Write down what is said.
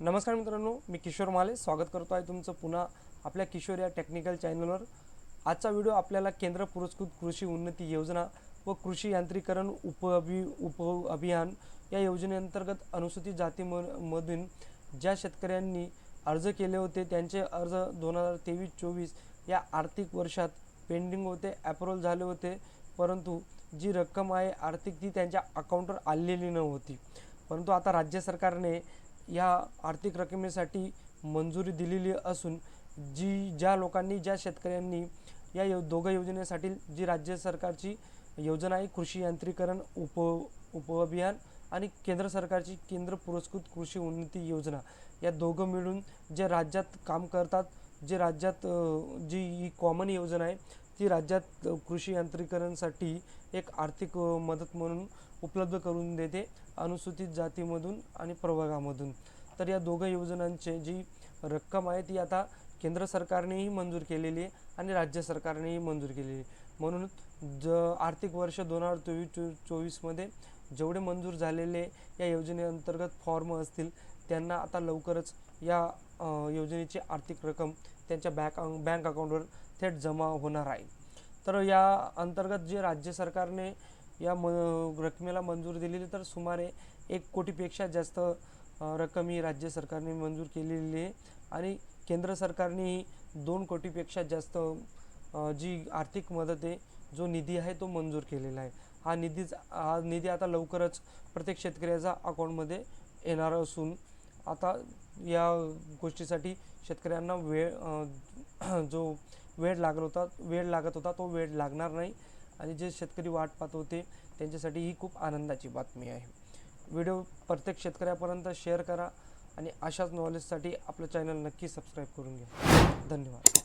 नमस्कार मित्रांनो मी किशोर माले. स्वागत करतो आहे तुमचं पुन्हा आपल्या किशोर या टेक्निकल चॅनलवर आजचा व्हिडिओ आपल्याला केंद्र पुरस्कृत कृषी उन्नती योजना व कृषी यांत्रिकरण उप अभि उप अभियान या योजनेअंतर्गत अनुसूचित जातीमधून ज्या शेतकऱ्यांनी अर्ज केले होते त्यांचे अर्ज दोन हजार तेवीस चोवीस या आर्थिक वर्षात पेंडिंग होते ॲप्रुव्हल झाले होते. परंतु जी रक्कम आहे आर्थिक ती त्यांच्या अकाउंटवर आलेली नव्हती. परंतु आता राज्य सरकारने या आर्थिक रकमेसाठी मंजुरी दिलेली असून जी ज्या लोकांनी ज्या शेतकऱ्यांनी या यो दोघं योजनेसाठी जी राज्य सरकारची योजना आहे कृषी यांत्रिकरण उप उपअभियान आणि केंद्र सरकारची केंद्र पुरस्कृत कृषी उन्नती योजना या दोघं मिळून जे राज्यात काम करतात जे राज्यात जी ही कॉमन योजना आहे ती राज्यात कृषी यांत्रिकरणसाठी एक आर्थिक मदत म्हणून उपलब्ध करून देते अनुसूचित जातीमधून आणि प्रभागामधून तर या दोघं योजनांचे जी रक्कम आहे ती आता केंद्र सरकारनेही मंजूर केलेली आहे आणि राज्य सरकारनेही मंजूर केलेली आहे. म्हणून ज आर्थिक वर्ष दोन हजार तेवीस चो चोवीसमध्ये जेवढे मंजूर झालेले या योजनेअंतर्गत फॉर्म असतील त्यांना आता लवकरच या योजनेची आर्थिक रक्कम त्यांच्या बँक बँक अकाउंटवर थेट जमा होणार आहे. तर या अंतर्गत जे राज्य सरकारने या म रकमेला मंजूर दिलेली तर सुमारे एक कोटीपेक्षा जास्त रक्कम ही राज्य सरकारने मंजूर केलेली आहे आणि केंद्र सरकारनेही दोन कोटीपेक्षा जास्त जी आर्थिक मदत आहे जो निधी आहे तो मंजूर केलेला आहे. हा निधीच हा निधी आता लवकरच प्रत्येक शेतकऱ्याच्या अकाउंटमध्ये येणार असून आता या गोष्टीसाठी शेतकऱ्यांना वेळ जो वेळ लागत होता वेळ लागत होता तो वेळ लागणार नाही. आणि जे शेतकरी वाट पाहत होते त्यांच्यासाठी ही खूप आनंदाची बातमी आहे. व्हिडिओ प्रत्येक शेतकऱ्यापर्यंत शेअर करा आणि अशाच नॉलेजसाठी आपलं चॅनल नक्की सबस्क्राईब करून घ्या. धन्यवाद.